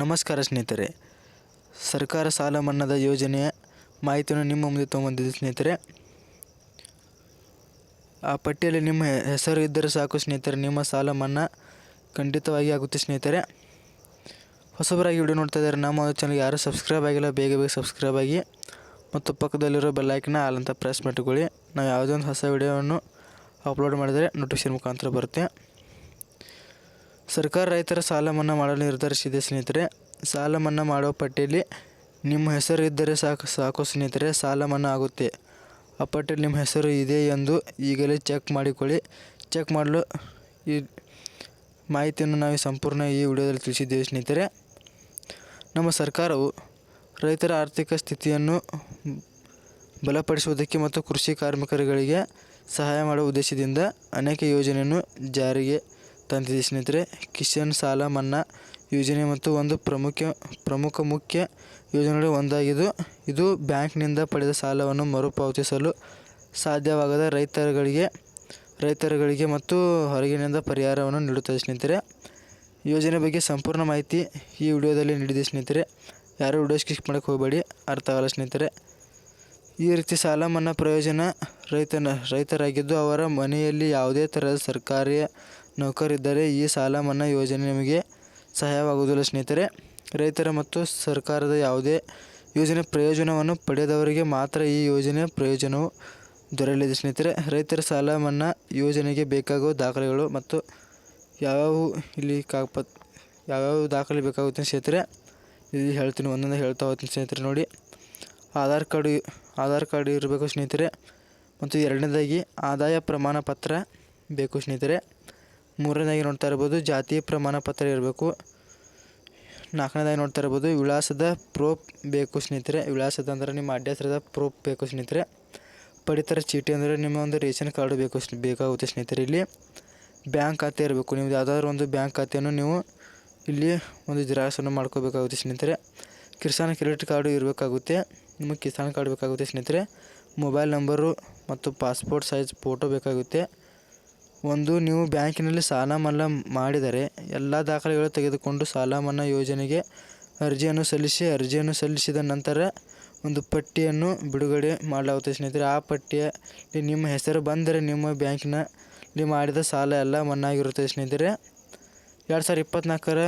ನಮಸ್ಕಾರ ಸ್ನೇಹಿತರೆ. ಸರ್ಕಾರ ಸಾಲ ಮನ್ನಾದ ಯೋಜನೆಯ ಮಾಹಿತಿಯನ್ನು ನಿಮ್ಮ ಮುಂದೆ ತೊಗೊಂಡಿದ್ದೆ ಸ್ನೇಹಿತರೆ. ಆ ಪಟ್ಟಿಯಲ್ಲಿ ನಿಮ್ಮ ಹೆಸರು ಇದ್ದರೆ ಸಾಕು ಸ್ನೇಹಿತರೆ. ನಿಮ್ಮ ಸಾಲ ಮನ್ನಾ ಖಂಡಿತವಾಗಿ ಆಗುತ್ತೆ ಸ್ನೇಹಿತರೆ. ಹೊಸಬರಾಗಿ ವಿಡಿಯೋ ನೋಡ್ತಾ ಇದ್ದಾರೆ ನಮ್ಮ ಚಾನಲ್ ಯಾರು ಸಬ್ಸ್ಕ್ರೈಬ್ ಆಗಿಲ್ಲ, ಬೇಗ ಬೇಗ ಸಬ್ಸ್ಕ್ರೈಬ್ ಆಗಿ ಮತ್ತು ಪಕ್ಕದಲ್ಲಿರೋ ಬೆಲ್ಲೈಕನ್ನ ಆಲ್ ಅಂತ ಪ್ರೆಸ್ ಮಾಡಿಕೊಳ್ಳಿ. ನಾವು ಯಾವುದೇ ಒಂದು ಹೊಸ ವಿಡಿಯೋವನ್ನು ಅಪ್ಲೋಡ್ ಮಾಡಿದರೆ ನೋಟಿಫಿಕೇಶನ್ ಮುಖಾಂತರ ಬರುತ್ತೆ. ಸರ್ಕಾರ ರೈತರ ಸಾಲ ಮನ್ನಾ ಮಾಡಲು ನಿರ್ಧರಿಸಿದೆ ಸ್ನೇಹಿತರೆ. ಸಾಲ ಮನ್ನಾ ಮಾಡುವ ಪಟ್ಟಿಯಲ್ಲಿ ನಿಮ್ಮ ಹೆಸರು ಇದ್ದರೆ ಸಾಕು ಸಾಕು ಸ್ನೇಹಿತರೆ, ಸಾಲ ಮನ್ನಾ ಆಗುತ್ತೆ. ಆ ಪಟ್ಟಿಯಲ್ಲಿ ನಿಮ್ಮ ಹೆಸರು ಇದೆ ಎಂದು ಈಗಲೇ ಚೆಕ್ ಮಾಡಿಕೊಳ್ಳಿ. ಚೆಕ್ ಮಾಡಲು ಈ ಮಾಹಿತಿಯನ್ನು ನಾವು ಸಂಪೂರ್ಣ ಈ ವಿಡಿಯೋದಲ್ಲಿ ತಿಳಿಸಿದ್ದೇವೆ ಸ್ನೇಹಿತರೆ. ನಮ್ಮ ಸರ್ಕಾರವು ರೈತರ ಆರ್ಥಿಕ ಸ್ಥಿತಿಯನ್ನು ಬಲಪಡಿಸುವುದಕ್ಕೆ ಮತ್ತು ಕೃಷಿ ಕಾರ್ಮಿಕರುಗಳಿಗೆ ಸಹಾಯ ಮಾಡುವ ಉದ್ದೇಶದಿಂದ ಅನೇಕ ಯೋಜನೆಯನ್ನು ಜಾರಿಗೆ ತಂದಿದೆ ಸ್ನೇಹಿತರೆ ಕಿಸಾನ್ ಸಾಲ ಮನ್ನಾ ಯೋಜನೆ ಮತ್ತು ಒಂದು ಪ್ರಮುಖ ಪ್ರಮುಖ ಮುಖ್ಯ ಯೋಜನೆಗಳು ಒಂದಾಗಿದ್ದು, ಇದು ಬ್ಯಾಂಕ್ನಿಂದ ಪಡೆದ ಸಾಲವನ್ನು ಮರುಪಾವತಿಸಲು ಸಾಧ್ಯವಾಗದ ರೈತರುಗಳಿಗೆ ರೈತರುಗಳಿಗೆ ಮತ್ತು ಹೊರಗಿನಿಂದ ಪರಿಹಾರವನ್ನು ನೀಡುತ್ತದೆ ಸ್ನೇಹಿತರೆ. ಯೋಜನೆ ಬಗ್ಗೆ ಸಂಪೂರ್ಣ ಮಾಹಿತಿ ಈ ವಿಡಿಯೋದಲ್ಲಿ ನೀಡಿದೆ ಸ್ನೇಹಿತರೆ. ಯಾರು ವಿಡಿಯೋ ಸ್ಕಿಪ್ ಮಾಡೋಕ್ಕೆ ಹೋಗಬೇಡಿ ಅರ್ಥ ಆಗಲ್ಲ ಸ್ನೇಹಿತರೆ. ಈ ರೀತಿ ಸಾಲ ಮನ್ನಾ ಪ್ರಯೋಜನ ರೈತನ, ರೈತರಾಗಿದ್ದು ಅವರ ಮನೆಯಲ್ಲಿ ಯಾವುದೇ ಥರದ ಸರ್ಕಾರಿ ನೌಕರಿದ್ದರೆ ಈ ಸಾಲ ಮನ್ನಾ ಯೋಜನೆ ನಿಮಗೆ ಸಹಾಯವಾಗುವುದಿಲ್ಲ ಸ್ನೇಹಿತರೆ. ರೈತರ ಮತ್ತು ಸರ್ಕಾರದ ಯಾವುದೇ ಯೋಜನೆ ಪ್ರಯೋಜನವನ್ನು ಪಡೆದವರಿಗೆ ಮಾತ್ರ ಈ ಯೋಜನೆಯ ಪ್ರಯೋಜನವು ದೊರೆಯಲಿದೆ ಸ್ನೇಹಿತರೆ. ರೈತರ ಸಾಲ ಮನ್ನಾ ಯೋಜನೆಗೆ ಬೇಕಾಗುವ ದಾಖಲೆಗಳು ಮತ್ತು ಯಾವ್ಯಾವು ಇಲ್ಲಿ ಕಾಗಪತ್ ಯಾವ್ಯಾವ ದಾಖಲೆ ಬೇಕಾಗುತ್ತೆ ಸ್ನೇಹಿತರೆ? ಇಲ್ಲಿ ಹೇಳ್ತೀನಿ, ಒಂದೊಂದು ಹೇಳ್ತಾ ಹೋಗ್ತೀನಿ ಸ್ನೇಹಿತರೆ ನೋಡಿ. ಆಧಾರ್ ಕಾರ್ಡು, ಆಧಾರ್ ಕಾರ್ಡ್ ಇರಬೇಕು ಸ್ನೇಹಿತರೆ. ಮತ್ತು ಎರಡನೇದಾಗಿ ಆದಾಯ ಪ್ರಮಾಣ ಪತ್ರ ಬೇಕು ಸ್ನೇಹಿತರೆ. ಮೂರನೇದಾಗಿ ನೋಡ್ತಾ ಇರ್ಬೋದು ಜಾತಿ ಪ್ರಮಾಣ ಪತ್ರ ಇರಬೇಕು. ನಾಲ್ಕನೇದಾಗಿ ನೋಡ್ತಾ ಇರ್ಬೋದು, ವಿಳಾಸದ ಪ್ರೂಫ್ ಬೇಕು ಸ್ನೇಹಿತರೆ. ವಿಳಾಸದ ಅಂದರೆ ನಿಮ್ಮ ಅಡ್ರೆಸ್ರದ ಪ್ರೂಫ್ ಬೇಕು ಸ್ನೇಹಿತರೆ. ಪಡಿತರ ಚೀಟಿ ಅಂದರೆ ನಿಮ್ಮ ಒಂದು ರೇಷನ್ ಕಾರ್ಡು ಬೇಕು ಬೇಕಾಗುತ್ತೆ ಸ್ನೇಹಿತರೆ ಇಲ್ಲಿ. ಬ್ಯಾಂಕ್ ಖಾತೆ ಇರಬೇಕು. ನಿಮ್ದು ಯಾವುದಾದ್ರೂ ಒಂದು ಬ್ಯಾಂಕ್ ಖಾತೆಯನ್ನು ನೀವು ಇಲ್ಲಿ ಒಂದು ಜಿರಾಕ್ಸನ್ನು ಮಾಡ್ಕೋಬೇಕಾಗುತ್ತೆ ಸ್ನೇಹಿತರೆ. ಕಿಸಾನ್ ಕ್ರೆಡಿಟ್ ಕಾರ್ಡು ಇರಬೇಕಾಗುತ್ತೆ. ನಿಮಗೆ ಕಿಸಾನ್ ಕಾರ್ಡ್ ಬೇಕಾಗುತ್ತೆ ಸ್ನೇಹಿತರೆ. ಮೊಬೈಲ್ ನಂಬರು ಮತ್ತು ಪಾಸ್ಪೋರ್ಟ್ ಸೈಜ್ ಫೋಟೋ ಬೇಕಾಗುತ್ತೆ. ಒಂದು, ನೀವು ಬ್ಯಾಂಕಿನಲ್ಲಿ ಸಾಲ ಮನ್ನಾ ಮಾಡಿದರೆ ಎಲ್ಲ ದಾಖಲೆಗಳು ತೆಗೆದುಕೊಂಡು ಸಾಲ ಮನ್ನಾ ಯೋಜನೆಗೆ ಅರ್ಜಿಯನ್ನು ಸಲ್ಲಿಸಿ, ಅರ್ಜಿಯನ್ನು ಸಲ್ಲಿಸಿದ ನಂತರ ಒಂದು ಪಟ್ಟಿಯನ್ನು ಬಿಡುಗಡೆ ಮಾಡಲಾಗುತ್ತೆ. ಸ್ನೇಹಿತರೆ, ಆ ಪಟ್ಟಿಯಲ್ಲಿ ನಿಮ್ಮ ಹೆಸರು ಬಂದರೆ ನಿಮ್ಮ ಬ್ಯಾಂಕಿನಲ್ಲಿ ಮಾಡಿದ ಸಾಲ ಎಲ್ಲ ಮನ್ನಾ ಆಗಿರುತ್ತದೆ ಸ್ನೇಹಿತರೆ, ಎರಡು ಸಾವಿರದ ಇಪ್ಪತ್ತ್ನಾಲ್ಕರ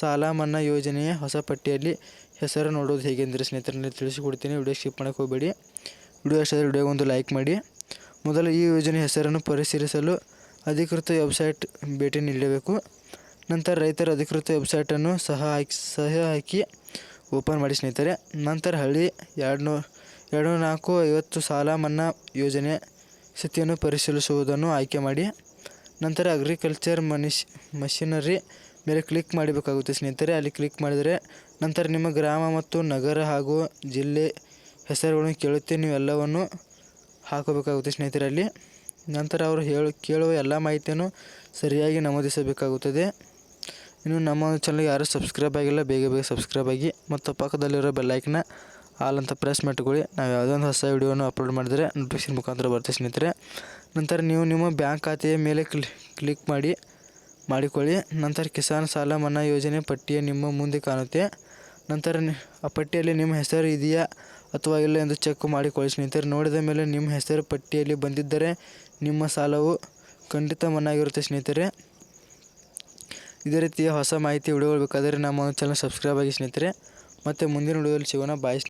ಸಾಲ ಮನ್ನಾ ಯೋಜನೆಯ ಹೊಸ ಪಟ್ಟಿಯಲ್ಲಿ ಹೆಸರು ನೋಡೋದು ಹೇಗೆಂದರೆ ಸ್ನೇಹಿತರೆ, ನಾನು ತಿಳಿಸಿಕೊಡ್ತೀನಿ. ವಿಡಿಯೋ ಸ್ಕಿಪ್ ಮಾಡೋಕ್ಕೆ ಹೋಗಬೇಡಿ. ವಿಡಿಯೋ ಇಷ್ಟ ವಿಡಿಯೋಗೊಂದು ಲೈಕ್ ಮಾಡಿ. ಮೊದಲು ಈ ಯೋಜನೆ ಹೆಸರನ್ನು ಪರಿಶೀಲಿಸಲು ಅಧಿಕೃತ ವೆಬ್ಸೈಟ್ ಭೇಟಿ ನೀಡಬೇಕು. ನಂತರ ರೈತರ ಅಧಿಕೃತ ವೆಬ್ಸೈಟನ್ನು ಸಹ ಹಾಕಿ ಸಹ ಹಾಕಿ ಓಪನ್ ಮಾಡಿ ಸ್ನೇಹಿತರೆ. ನಂತರ ಹಳ್ಳಿ ಎರಡು ಎರಡು ನಾಲ್ಕು ಐವತ್ತು ಸಾಲ ಮನ್ನಾ ಯೋಜನೆ ಸ್ಥಿತಿಯನ್ನು ಪರಿಶೀಲಿಸುವುದನ್ನು ಆಯ್ಕೆ ಮಾಡಿ. ನಂತರ ಅಗ್ರಿಕಲ್ಚರ್ ಮನಿಷ್, ಮಷಿನರಿ ಮೇಲೆ ಕ್ಲಿಕ್ ಮಾಡಬೇಕಾಗುತ್ತೆ ಸ್ನೇಹಿತರೆ. ಅಲ್ಲಿ ಕ್ಲಿಕ್ ಮಾಡಿದರೆ ನಂತರ ನಿಮ್ಮ ಗ್ರಾಮ ಮತ್ತು ನಗರ ಹಾಗೂ ಜಿಲ್ಲೆ ಹೆಸರುಗಳನ್ನು ಕೇಳುತ್ತೆ ನೀವು ಎಲ್ಲವನ್ನು ಹಾಕಬೇಕಾಗುತ್ತೆ ಸ್ನೇಹಿತರೆ ಅಲ್ಲಿ. ನಂತರ ಅವರು ಹೇಳು, ಕೇಳುವ ಎಲ್ಲ ಮಾಹಿತಿಯನ್ನು ಸರಿಯಾಗಿ ನಮೂದಿಸಬೇಕಾಗುತ್ತದೆ. ಇನ್ನು ನಮ್ಮ ಚಾನಲ್ಗೆ ಯಾರು ಸಬ್ಸ್ಕ್ರೈಬ್ ಆಗಿಲ್ಲ, ಬೇಗ ಬೇಗ ಸಬ್ಸ್ಕ್ರೈಬ್ ಆಗಿ, ಮತ್ತು ಪಕ್ಕದಲ್ಲಿರೋ ಬೆಲ್ಲೈಕನ್ನ ಆಲ್ ಅಂತ ಪ್ರೆಸ್ ಮಾಡಿಕೊಳ್ಳಿ. ನಾವು ಯಾವುದೋ ಒಂದು ಹೊಸ ವಿಡಿಯೋನ ಅಪ್ಲೋಡ್ ಮಾಡಿದರೆ ನೋಟಿಫಿಕೇಶನ್ ಮುಖಾಂತರ ಬರುತ್ತೆ ಸ್ನೇಹಿತರೆ. ನಂತರ ನೀವು ನಿಮ್ಮ ಬ್ಯಾಂಕ್ ಖಾತೆಯ ಮೇಲೆ ಕ್ಲಿ ಕ್ಲಿಕ್ ಮಾಡಿ, ಮಾಡಿಕೊಳ್ಳಿ. ನಂತರ ಕಿಸಾನ್ ಸಾಲ ಮನ್ನಾ ಯೋಜನೆ ಪಟ್ಟಿಯ ನಿಮ್ಮ ಮುಂದೆ ಕಾಣುತ್ತೆ. ನಂತರ ಆ ಪಟ್ಟಿಯಲ್ಲಿ ನಿಮ್ಮ ಹೆಸರು ಇದೆಯಾ ಅಥವಾ ಇಲ್ಲ ಎಂದು ಚೆಕ್ ಮಾಡಿಕೊಳ್ಳಿ ಸ್ನೇಹಿತರೆ. ನೋಡಿದ ಮೇಲೆ ನಿಮ್ಮ ಹೆಸರು ಪಟ್ಟಿಯಲ್ಲಿ ಬಂದಿದ್ದರೆ ನಿಮ್ಮ ಸಾಲವು ಖಂಡಿತ ಮನ್ನಾಗಿರುತ್ತೆ ಸ್ನೇಹಿತರೆ. ಇದೇ ರೀತಿಯ ಹೊಸ ಮಾಹಿತಿ ವಿಡಿಯೋಗಳು ಬೇಕಾದರೆ ನಮ್ಮ ಚಾನಲ್ ಸಬ್ಸ್ಕ್ರೈಬ್ ಆಗಿ ಸ್ನೇಹಿತರೆ. ಮತ್ತು ಮುಂದಿನ ವಿಡಿಯೋದಲ್ಲಿ ಸಿಗೋಣ. ಬಾಯ್